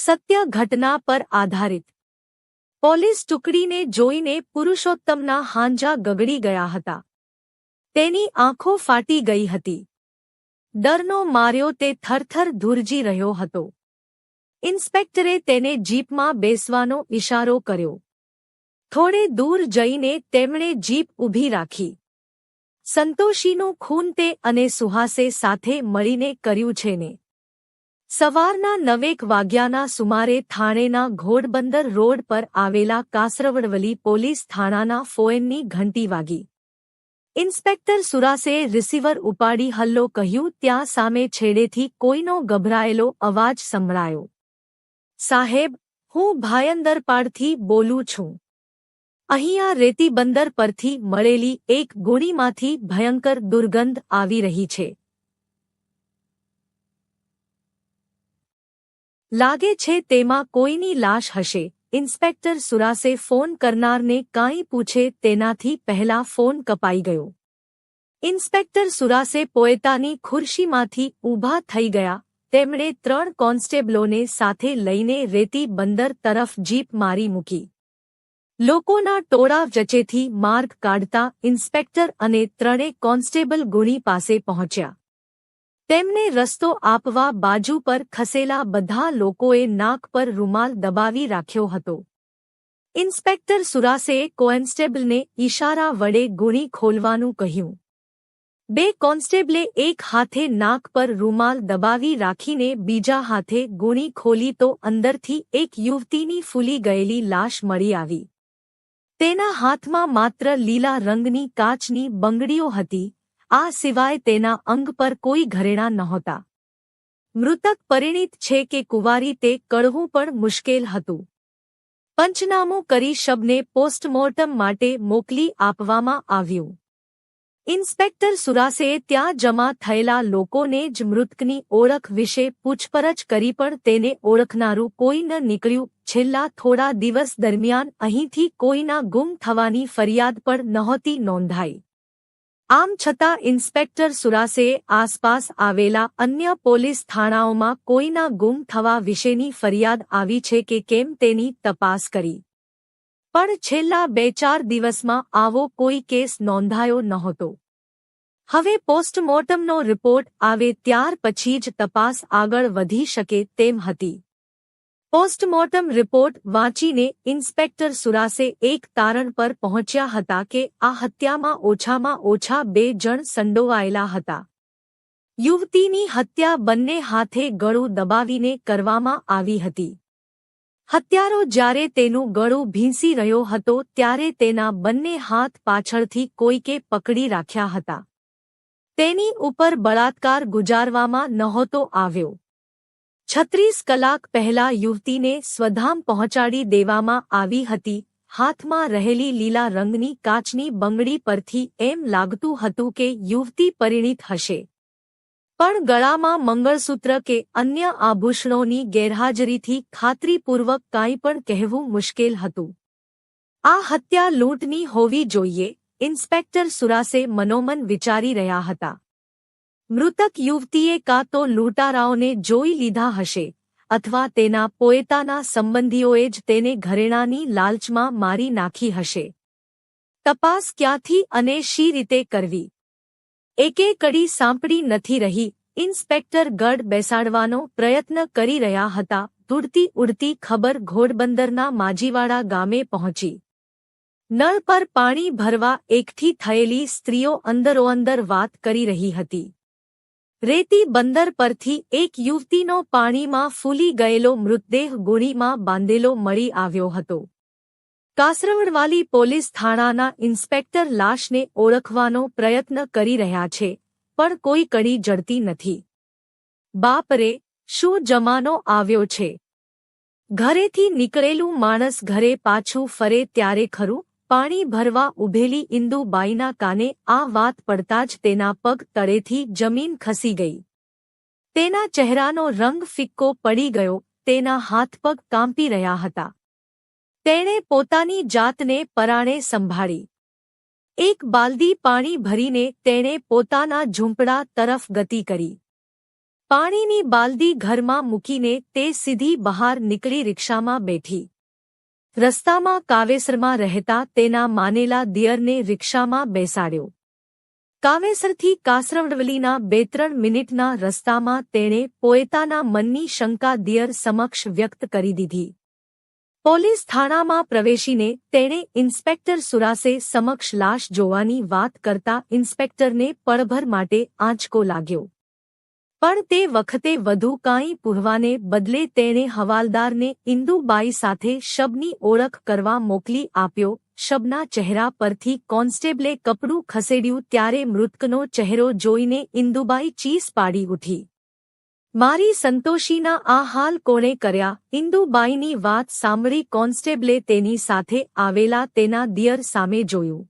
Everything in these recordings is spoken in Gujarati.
સત્ય ઘટના પર આધારિત. પોલીસ ટુકડીને જોઈને પુરુષોત્તમના હાંજા ગગડી ગયા હતા. તેની આંખો ફાટી ગઈ હતી. ડરનો માર્યો તે થરથર ધુરજી રહ્યો હતો. ઇન્સ્પેક્ટરે તેને જીપમાં બેસવાનો ઇશારો કર્યો. થોડે દૂર જઈને તેમણે જીપ ઊભી રાખી. સંતોષીનું ખૂન તે અને સુહાસે સાથે મળીને કર્યું છે ને. સવારના નવેક વાગ્યાના સુમારે થાણેના ઘોડબંદર રોડ પર આવેલા કાસરવડવલી પોલીસ થાણાના ફોએનની ઘંટી વાગી. ઇન્સ્પેક્ટર સુરાસે રિસીવર ઉપાડી હલ્લો કહ્યું, ત્યાં સામે છેડેથી કોઈનો ગભરાયેલો અવાજ સંભળાયો. સાહેબ, હું ભાયંદરપાડથી બોલું છું. અહીંયા રેતી બંદર પરથી મળેલી એક ગોળીમાંથી ભયંકર દુર્ગંધ આવી રહી છે. લાગે છે તેમાં કોઈની લાશ હશે. ઇન્સ્પેક્ટર સુરાસે ફોન કરનારને કાંઈ પૂછે તેનાથી પહેલા ફોન કપાઈ ગયો. ઇન્સ્પેક્ટર સુરાસે પોએતાની ખુરશીમાંથી ઊભા થઈ ગયા. તેમણે ત્રણ કોન્સ્ટેબલોને સાથે લઈને રેતી બંદર તરફ જીપ મારી મૂકી. લોકોના ટોળા વચ્ચેથી માર્ગ કાઢતા ઇન્સ્પેક્ટર અને ત્રણે કોન્સ્ટેબલ ગુણી પાસે પહોંચ્યા. તેમને રસ્તો આપવા બાજુ પર ખસેલા બધા લોકોએ નાક પર રૂમાલ દબાવી રાખ્યો હતો. ઇન્સ્પેક્ટર સુરાસેએ કોન્સ્ટેબલને ઇશારા વડે ગુણી ખોલવાનું કહ્યું. બે કોન્સ્ટેબલે એક હાથે નાક પર રૂમાલ દબાવી રાખીને બીજા હાથે ગુણી ખોલી તો અંદરથી એક યુવતીની ફૂલી ગયેલી લાશ મળી આવી. તેના હાથમાં માત્ર લીલા રંગની કાચની બંગડીઓ હતી. આ સિવાય તેના અંગ પર કોઈ ઘરેણા નહોતા. મૃતક પરિણીત છે કે કુંવારી તે કળવું પણ મુશ્કેલ હતું. પંચનામું કરી શબને પોસ્ટમોર્ટમ માટે મોકલી આપવામાં આવ્યું. ઇન્સ્પેક્ટર સુરાસેએ ત્યાં જમા થયેલા લોકોને જ મૃતકની ઓળખ વિશે પૂછપરછ કરી પણ તેને ઓળખનારું કોઈ ન નીકળ્યું. છેલ્લા થોડા દિવસ દરમિયાન અહીંથી કોઈના ગુમ થવાની ફરિયાદ પણ નહોતી નોંધાઈ. આમ છતાં ઇન્સ્પેક્ટર સુરાસે આસપાસ આવેલા અન્ય પોલીસ થાણાઓમાં કોઈના ગુમ થવા વિશેની ફરિયાદ આવી છે કે કેમ તેની તપાસ કરી. પણ છેલ્લા બે ચાર દિવસમાં આવો કોઈ કેસ નોંધાયો નહોતો. હવે પોસ્ટમોર્ટમનો રિપોર્ટ આવે ત્યાર પછી જ તપાસ આગળ વધી શકે તેમ હતી. પોસ્ટમોર્ટમ રિપોર્ટ વાંચીને ઇન્સ્પેક્ટર સુરાસે એક તારણ પર પહોંચ્યા હતા કે આ હત્યામાં ઓછામાં ઓછા બે જણ સંડોવાયેલા હતા. યુવતીની હત્યા બંને હાથે ગળું દબાવીને કરવામાં આવી હતી. હત્યારો જ્યારે તેનું ગળું ભીંસી રહ્યો હતો ત્યારે તેના બંને હાથ પાછળથી કોઈકે પકડી રાખ્યા હતા. તેની ઉપર બળાત્કાર ગુજારવામાં નહોતો આવ્યો. છત્રીસ કલાક પહેલા યુવતીને સ્વધામ પહોંચાડી દેવામાં આવી હતી. હાથમાં રહેલી લીલા રંગની કાચની બંગડી પરથી એમ લાગતું હતું કે યુવતી પરિણીત હશે. પણ ગળામાં મંગળસૂત્ર કે અન્ય આભૂષણોની ગેરહાજરીથી ખાતરીપૂર્વક કાંઈ પણ કહેવું મુશ્કેલ હતું. આ હત્યા લૂંટની હોવી જોઈએ, ઇન્સ્પેક્ટર સુરાસે મનોમન વિચારી રહ્યા હતા. મૃતક યુવતીએ કાં તો લૂંટારાઓને જોઈ લીધા હશે અથવા તેના પોયતાના સંબંધીઓએ જ તેને ઘરેણાની લાલચમાં મારી નાખી હશે. તપાસ ક્યાંથી અને શી રીતે કરવી? એકે કડી સાંપડી નથી રહી. ઇન્સ્પેક્ટર ગઢ બેસાડવાનો પ્રયત્ન કરી રહ્યા હતા. તૂડતી ઉડતી ખબર ઘોડબંદરના માજીવાડા ગામે પહોંચી. નળ પર પાણી ભરવા એકઠી થયેલી સ્ત્રીઓ અંદરોઅંદર વાત કરી રહી હતી. રેતી બંદર પરથી એક યુવતીનો પાણીમાં ફૂલી ગયેલો મૃતદેહ ગોળીમાં બાંધેલો મળી આવ્યો હતો. કાસરવડવાલી પોલીસ થાણાના ઇન્સ્પેક્ટર લાશને ઓળખવાનો પ્રયત્ન કરી રહ્યા છે, પણ કોઈ કડી જડતી નથી. બાપરે, શું જમાનો આવ્યો છે? ઘરેથી નીકળેલું માણસ ઘરે પાછું ફરે ત્યારે ખરું? પાણી ભરવા ઊભેલી ઇન્દુબાઈના કાને આ વાત પડતા જ તેના પગ તળેથી જમીન ખસી ગઈ. તેના ચહેરાનો રંગ ફિક્કો પડી ગયો, તેના હાથપગ કાંપી રહ્યા હતા. તેણે પોતાની જાતને પરાણે સંભાળી. એક બાલદી પાણી ભરીને તેણે પોતાના ઝૂંપડા તરફ ગતિ કરી. પાણીની બાલદી ઘરમાં મૂકીને તે સીધી બહાર નીકળી રિક્ષામાં બેઠી. રસ્તામાં કાવેસરમાં રહેતા તેના માનેલા દિયરને રિક્ષામાં બેસાડ્યો. કાવેસરથી કાસરવડવલીના બે ત્રણ મિનિટના રસ્તામાં તેણે પોતાના મનની શંકા દિયર સમક્ષ વ્યક્ત કરી દીધી. પોલીસ થાણામાં પ્રવેશીને તેણે ઇન્સ્પેક્ટર સુરાસે સમક્ષ લાશ જોવાની વાત કરતા ઇન્સ્પેક્ટરને પળભર માટે આંચકો લાગ્યો. પણ તે વખતે વધુ કાંઈ પૂરવાને બદલે તેણે હવાલદારને ઇન્દુબાઈ સાથે શબની ઓળખ કરવા મોકલી આપ્યો. શબના ચહેરા પરથી કોન્સ્ટેબલે કપડું ખસેડ્યું ત્યારે મૃતકનો ચહેરો જોઈને ઇન્દુબાઈ ચીસ પાડી ઉઠી. મારી સંતોષીના આ હાલ કોણે કર્યા ઇન્દુબાઈની વાત સાંભળી કોન્સ્ટેબલે તેની સાથે આવેલા તેના દિયર સામે જોયું.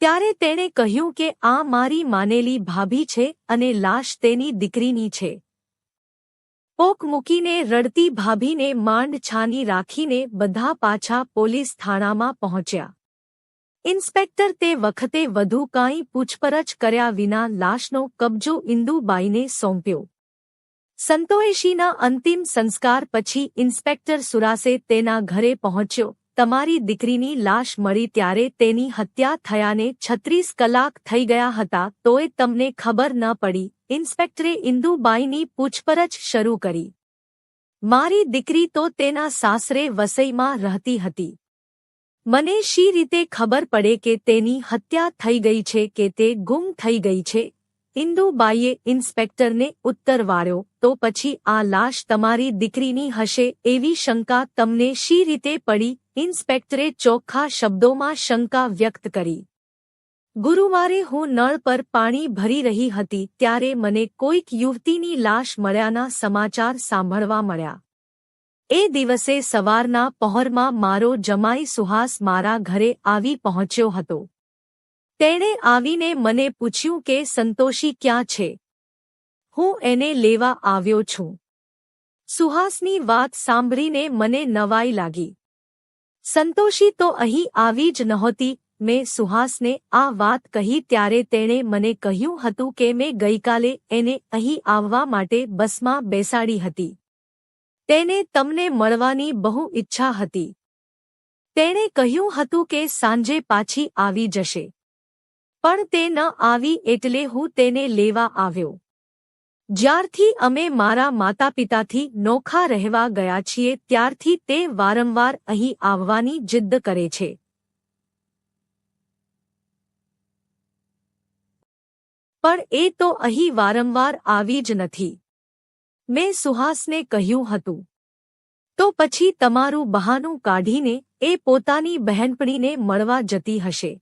ત્યારે તેણે કહ્યું કે આ મારી માનેલી ભાભી છે અને લાશ તેની દીકરીની છે. પોક મૂકીને રડતી ભાભીને માંડ છાની રાખીને બધા પાછા પોલીસ થાણામાં પહોંચ્યા. ઇન્સ્પેક્ટર તે વખતે વધુ કાંઈ પૂછપરછ કર્યા વિના લાશનો કબજો ઇન્દુબાઈને સોંપ્યો. સંતોષીના અંતિમ સંસ્કાર પછી ઇન્સ્પેક્ટર સુરાસે તેના ઘરે પહોંચ્યો. તમારી દીકરીની લાશ મળી ત્યારે તેની હત્યા થયાને છત્રીસ કલાક થઈ ગયા હતા તોય તમને ખબર ન પડી. ઇન્સ્પેક્ટરે ઇન્દુબાઈની પૂછપરછ શરૂ કરી. મારી દીકરી તો તેના સાસરે વસઈમાં રહેતી હતી. મને શી રીતે ખબર પડે કે તેની હત્યા થઈ ગઈ છે કે તે ગુમ થઈ ગઈ છે? ઇન્દુબાઈએ ઇન્સ્પેક્ટરને ઉત્તર વાળ્યો, તો પછી આ લાશ તમારી દીકરીની હશે એવી શંકા તમને શી રીતે પડી? ઇન્સ્પેક્ટરે ચોખ્ખા શબ્દોમાં શંકા વ્યક્ત કરી. ગુરુવારે હું નળ પર પાણી ભરી રહી હતી ત્યારે મને કોઈક યુવતીની લાશ મળ્યાના સમાચાર સાંભળવા મળ્યા. એ દિવસે સવારના પહોરમાં મારો જમાઈ સુહાસ મારા ઘરે આવી પહોંચ્યો હતો. તેણે આવીને મને પૂછ્યું કે સંતોષી ક્યાં છે? હું એને લેવા આવ્યો છું. સુહાસની વાત સાંભળીને મને નવાઈ લાગી. સંતોષી તો અહીં આવી જ નહોતી, મેં સુહાસને આ વાત કહી ત્યારે તેણે મને કહ્યું હતું કે મેં ગઈકાલે એને અહીં આવવા માટે બસમાં બેસાડી હતી. તેને તમને મળવાની બહુ ઈચ્છા હતી. તેણે કહ્યું હતું કે સાંજે પાછી આવી જશે. પણ તે ન આવી એટલે હું તેને લેવા આવ્યો. જ્યારથી અમે મારા માતાપિતાથી નોખા રહેવા ગયા છીએ, ત્યારથી તે વારંવાર અહીં આવવાની જિદ્દ કરે છે. પણ એ તો અહીં વારંવાર આવી જ નથી. મેં સુહાસને કહ્યું હતું. તો પછી તમારું બહાનું કાઢીને એ પોતાની બહેનપણીને મળવા જતી હશે.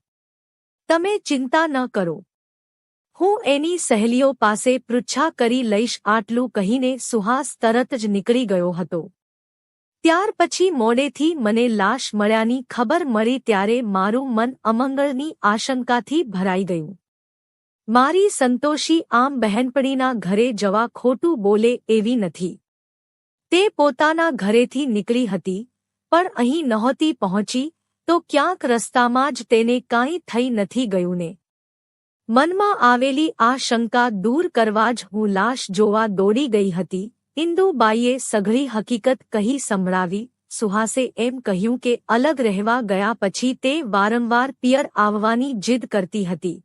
તમે ચિંતા ન કરો. હું એની સહેલીઓ પાસે પૃચ્છા કરી લઈશ આટલું કહીને સુહાસ તરત જ નીકળી ગયો હતો. ત્યાર પછી મોડેથી મને લાશ મળ્યાની ખબર મળી ત્યારે મારું મન અમંગળની આશંકાથી ભરાઈ ગયું. મારી સંતોષી આમ બહેનપણીના ઘરે જવા ખોટું બોલે એવી નથી. તે પોતાના ઘરેથી નીકળી હતી, પણ અહીં નહોતી પહોંચી, તો ક્યાંક રસ્તામાં જ તેને કાંઈ થઈ નથી ગયું ને. મનમાં આવેલી આ શંકા દૂર કરવા જ હું લાશ જોવા દોડી ગઈ હતી. ઇન્દુબાઈએ સઘળી હકીકત કહી સંભળાવી, સુહાસે એમ કહ્યું કે અલગ રહેવા ગયા પછી તે વારંવાર પિયર આવવાની જીદ કરતી હતી.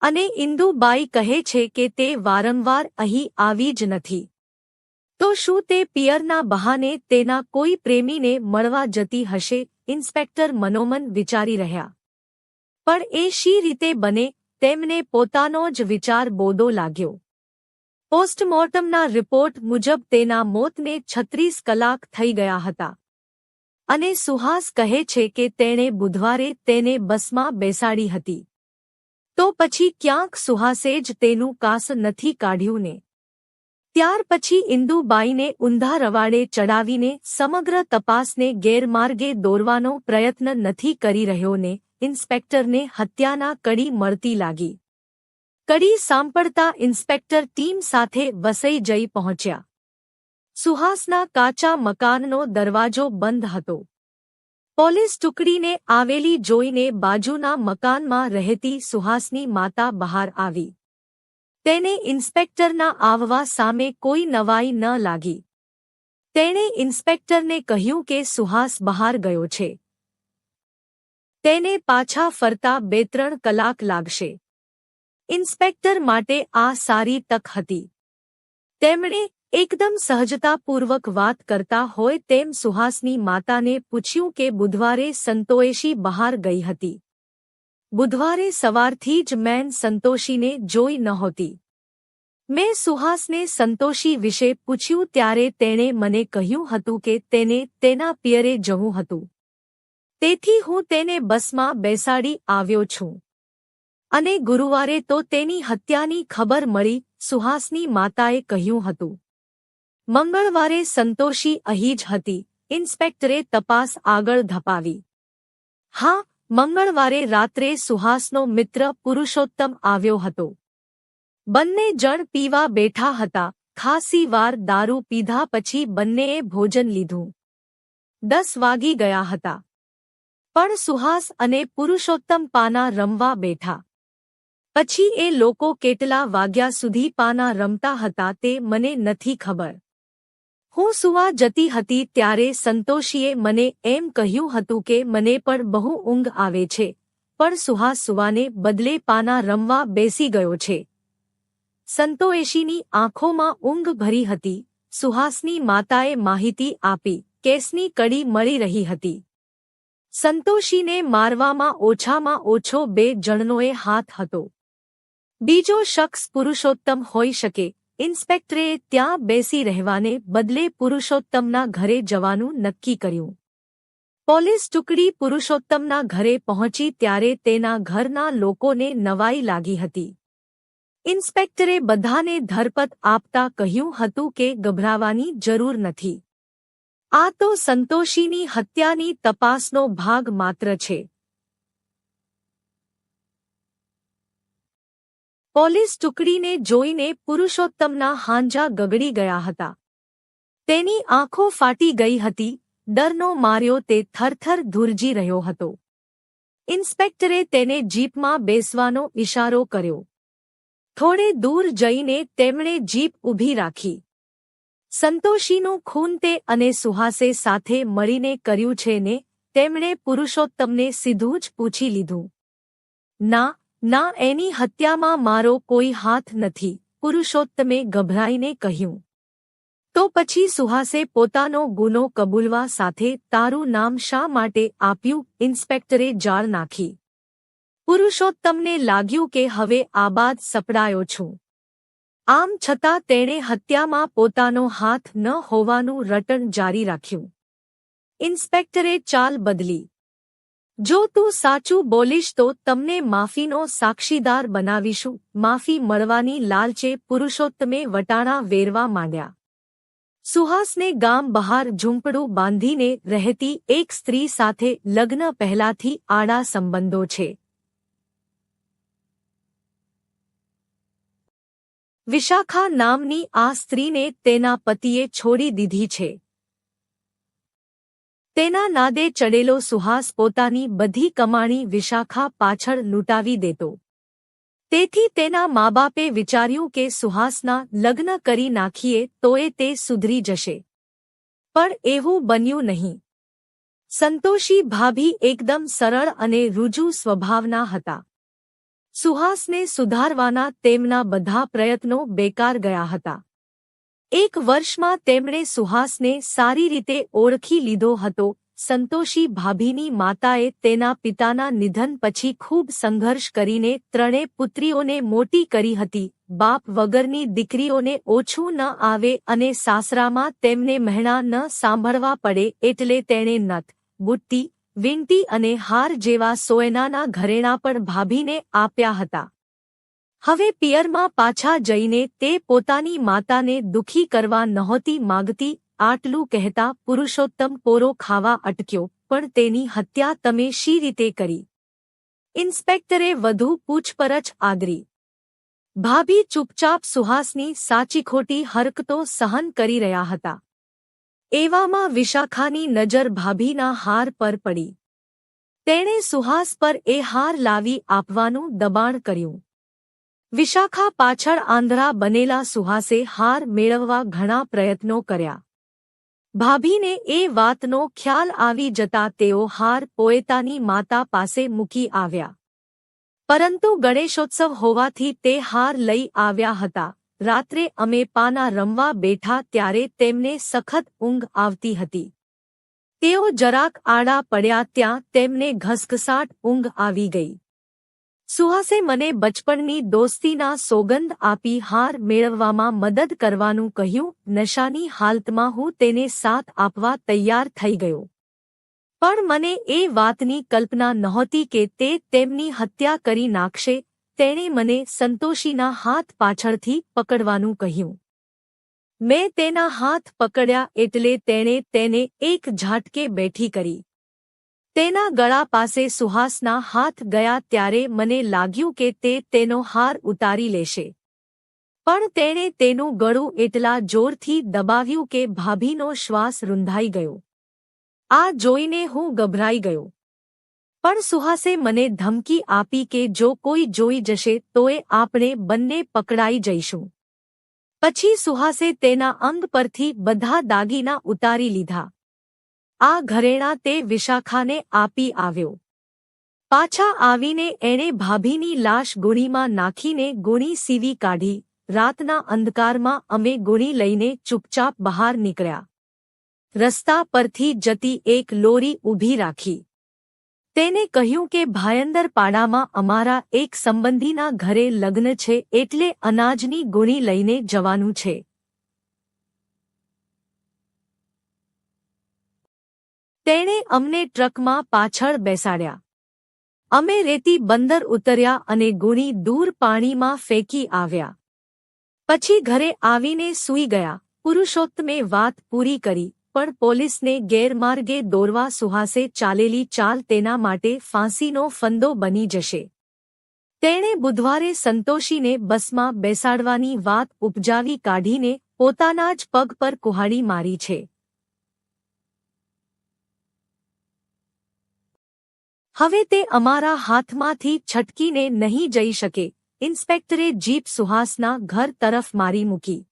અને ઇન્દુબાઈ કહે છે કે તે વારંવાર અહીં આવી જ નથી. તો શું તે પિયરના બહાને તેના કોઈ પ્રેમીને મળવા જતી હશે ઇન્સ્પેક્ટર મનોમન વિચારી રહ્યા. પણ એ શી રીતે બને? તેમને પોતાનો જ વિચાર બોદો લાગ્યો. પોસ્ટમોર્ટમના રિપોર્ટ મુજબ તેના મોતને છત્રીસ કલાક થઈ ગયા હતા. અને સુહાસ કહે છે કે તેણે બુધવારે તેને બસમાં બેસાડી હતી. તો પછી ક્યાંક સુહાસે જ તેનું કાસ નથી કાઢ્યું ને. ત્યાર પછી ઇન્દુબાઈને ઊંધા રવાડે ચડાવીને સમગ્ર તપાસને ગેરમાર્ગે દોરવાનો પ્રયત્ન નથી કરી રહ્યો ને ઇન્સ્પેક્ટરને હત્યાના કડી મળતી લાગી. કડી સાંપડતા ઇન્સ્પેક્ટર ટીમ સાથે વસઈ જઈ પહોંચ્યા. સુહાસના કાચા મકાનનો દરવાજો બંધ હતો. પોલીસ ટુકડીને આવેલી જોઈને બાજુના મકાનમાં રહેતી સુહાસની માતા બહાર આવી. તેને ઇન્સ્પેક્ટરના આવવા સામે કોઈ નવાઈ ન લાગી. તેણે ઇન્સ્પેક્ટરને કહ્યું કે સુહાસ બહાર ગયો છે. તેને પાછા ફરતા બે ત્રણ કલાક લાગશે. ઇન્સ્પેક્ટર માટે આ સારી તક હતી. તેમણે એકદમ સહજતાપૂર્વક વાત કરતા હોય તેમ સુહાસની માતાને પૂછ્યું કે બુધવારે સંતોષી બહાર ગઈ હતી. બુધવારે સવારથી જ મેન સંતોષીને જોઈ નહોતી મેં સુહાસને સંતોષી વિશે પૂછ્યું ત્યારે તેણે મને કહ્યું હતું કે તેને તેના પિયરે જવું હતું. તેથી હું તેને બસમાં બેસાડી આવ્યો છું. અને ગુરુવારે તો તેની હત્યાની ખબર મળી, સુહાસની માતાએ કહ્યું હતું. મંગળવારે સંતોષી અહીં જ હતી, ઇન્સ્પેક્ટરે તપાસ આગળ ધપાવી. હા, મંગળવારે રાત્રે સુહાસનો મિત્ર પુરુષોત્તમ આવ્યો હતો. બંને જણ પીવા બેઠા હતા, ખાસી વાર દારૂ પીધા પછી બંનેએ ભોજન લીધું. દસ વાગી ગયા હતા. પણ સુહાસ અને પુરુષોત્તમ પાના રમવા બેઠા. પછી એ લોકો કેટલા વાગ્યા સુધી પાના રમતા હતા તે મને નથી ખબર. હું સુવા જતી હતી ત્યારે સંતોષીએ મને એમ કહ્યું હતું કે મને પણ બહુ ઊંઘ આવે છે, પણ સુહાસ સુવાને બદલે પાના રમવા બેસી ગયો છે. સંતોષીની આંખોમાં ઊંઘ ભરી હતી, સુહાસની માતાએ માહિતી આપી, કેસની કડી મળી રહી હતી. સંતોષીને મારવામાં ઓછામાં ઓછો બે જણનોએ હાથ હતો. બીજો શખ્સ પુરુષોત્તમ હોઈ શકે. ઇન્સ્પેક્ટરે ત્યાં બેસી રહેવાને બદલે પુરુષોત્તમના ઘરે જવાનું નક્કી કર્યું. પોલીસ ટુકડી પુરુષોત્તમના ઘરે પહોંચી ત્યારે તેના ઘરના લોકોને નવાઈ લાગી હતી. ઇન્સ્પેક્ટરે બધાને ધરપત આપતા કહ્યું હતું કે ગભરાવાની જરૂર નથી. આ તો સંતોષીની હત્યાની તપાસનો ભાગ માત્ર છે. પોલીસ ટુકડીને જોઈને પુરુષોત્તમના હાંજા ગગડી ગયા હતા. તેની આંખો ફાટી ગઈ હતી, ડરનો માર્યો તે થરથર ધુરજી રહ્યો હતો. ઇન્સ્પેક્ટરે તેને જીપમાં બેસવાનો ઇશારો કર્યો. થોડે દૂર જઈને તેમણે જીપ ઊભી રાખી. સંતોષીનું ખૂન તે અને સુહાસે સાથે મળીને કર્યું છે ને, તેમણે પુરુષોત્તમને સીધું જ પૂછી લીધું. ના ના, એની હત્યામાં મારો કોઈ હાથ નથી, પુરુષોત્તમે ગભરાઈને કહ્યું. તો પછી સુહાસે પોતાનો ગુનો કબૂલવા સાથે તારું નામ શા માટે આપ્યું, ઇન્સ્પેક્ટરે જાળ નાખી. પુરુષોત્તમને લાગ્યું કે હવે આબાદ સપડાયો છું. આમ છતાં તેણે હત્યામાં પોતાનો હાથ ન હોવાનું રટણ જારી રાખ્યું. ઇન્સ્પેક્ટરે ચાલ બદલી. જો તું સાચું બોલીશ તો તમને માફીનો સાક્ષીદાર બનાવીશું, માફી મળવાની લાલચે પુરુષોત્તમે વટાણા વેરવા માંડ્યા. સુહાસને ગામ બહાર ઝૂંપડું બાંધીને રહેતી એક સ્ત્રી સાથે લગ્ન પહેલાથી આડા સંબંધો છે. વિશાખા નામની આ સ્ત્રીને તેના પતિએ છોડી દીધી છે. તેના નાદે ચડેલો સુહાસ પોતાની બધી કમાણી વિશાખા પાછળ લૂંટાવી દેતો. તેથી તેના મા બાપે વિચાર્યું કે સુહાસના લગ્ન કરી નાખીએ તોય તે સુધરી જશે. પણ એવું બન્યું નહીં. સંતોષી ભાભી એકદમ સરળ અને રૂજુ સ્વભાવના હતા. સુહાસને સુધારવાના તેમના બધા પ્રયત્નો બેકાર ગયા હતા. એક વર્ષમાં તેમણે સુહાસને સારી રીતે ઓળખી લીધો હતો. સંતોષી ભાભીની માતાએ તેના પિતાના નિધન પછી ખૂબ સંઘર્ષ કરીને ત્રણે પુત્રીઓને મોટી કરી હતી. બાપ વગરની દીકરીઓને ઓછું ન આવે અને સાસરામાં તેમને મહેણા ન સાંભળવા પડે એટલે તેણે નથ, બુટ્ટી વીંટી અને હાર જેવા સોયનાના ઘરેણા પણ ભાભીને આપ્યા હતા. હવે પિયરમાં પાછા જઈને તે પોતાની માતાને દુખી કરવા નહોતી માગતી, આટલું કહેતા પુરુષોત્તમ પોરો ખાવા અટક્યો, પણ તેની હત્યા તમે શી રીતે કરી? ઇન્સ્પેક્ટરે વધુ પૂછપરછ આદરી. ભાભી ચૂપચાપ સુહાસની સાચી ખોટી હરકતો સહન કરી રહ્યા હતા. એવામાં વિશાખાની નજર ભાભીના હાર પર પડી. તેણે સુહાસ પર એ હાર લાવી આપવાનું દબાણ કર્યું. વિશાખા પાછળ આંધળા બનેલા સુહાસે હાર મેળવવા ઘણા પ્રયત્નો કર્યા. ભાભીને એ વાતનો ખ્યાલ આવી જતા તેઓ હાર પોએતાની માતા પાસે મૂકી આવ્યા. પરંતુ ગણેશોત્સવ હોવાથી તે હાર લઈ આવ્યા હતા. રાત્રે અમે પાના રમવા બેઠા ત્યારે તેમને સખત ઊંઘ આવતી હતી. તેઓ જરાક આડા પડ્યા ત્યાં તેમને ઘસઘસાટ ઊંઘ આવી ગઈ. સુહાસે મને બચપણની દોસ્તીના સોગંદ આપી હાર મેળવવામાં મદદ કરવાનું કહ્યું, નશાની હાલતમાં હું તેને સાથ આપવા તૈયાર થઈ ગયો. પણ મને એ વાતની કલ્પના નહોતી કે તે તેમની હત્યા કરી નાખશે તેણે મને સંતોષીના હાથ પાછળથી પકડવાનું કહ્યું. મેં તેના હાથ પકડ્યા એટલે તેણે તેને એક ઝાટકે બેઠી કરી. તેના ગળા પાસે સુહાસના હાથ ગયા ત્યારે મને લાગ્યું કે તે તેનો હાર ઉતારી લેશે. પણ તેણે તેનું ગળું એટલા જોરથી દબાવ્યું કે ભાભીનો શ્વાસ રૂંધાઈ ગયો. આ જોઈને હું ગભરાઈ ગયો. પણ સુહાસે મને ધમકી આપી કે જો કોઈ જોઈ જશે તોય આપણે બંને પકડાઈ જઈશું. પછી સુહાસે તેના અંગ પરથી બધા દાગીના ઉતારી લીધા. આ ઘરેણા તે વિશાખાને આપી આવ્યો. પાછા આવીને એણે ભાભીની લાશ ગુણીમાં નાખીને ગુણી સીવી કાઢી. રાતના અંધકારમાં અમે ગુણી લઈને ચૂપચાપ બહાર નીકળ્યા. રસ્તા પરથી જતી એક લોરી ઊભી રાખી. તેને કહ્યું કે ભાયંદર પાડામાં અમારા એક સંબંધીના ઘરે લગ્ન છે એટલે અનાજની ગુણી લઈને જવાનું છે. તેણે અમને ટ્રકમાં પાછળ બેસાડ્યા. અમે રેતી બંદર ઉતર્યા અને ગુણી દૂર પાણીમાં ફેંકી આવ્યા. પછી ઘરે આવીને સૂઈ ગયા. પુરુષોત્તમે વાત પૂરી કરી. પણ પોલીસને ગેરમાર્ગે દોરવા સુહાસે ચાલેલી ચાલ તેના માટે ફાંસીનો ફંદો બની જશે. તેણે બુધવારે સંતોષીને બસમાં બેસાડવાની વાત ઉપજાવી કાઢીને પોતાના જ પગ પર કુહાડી મારી છે. હવે તે અમારા હાથમાંથી છટકીને નહીં જઈ શકે. ઇન્સ્પેક્ટરે જીપ સુહાસના ઘર તરફ મારી મૂકી.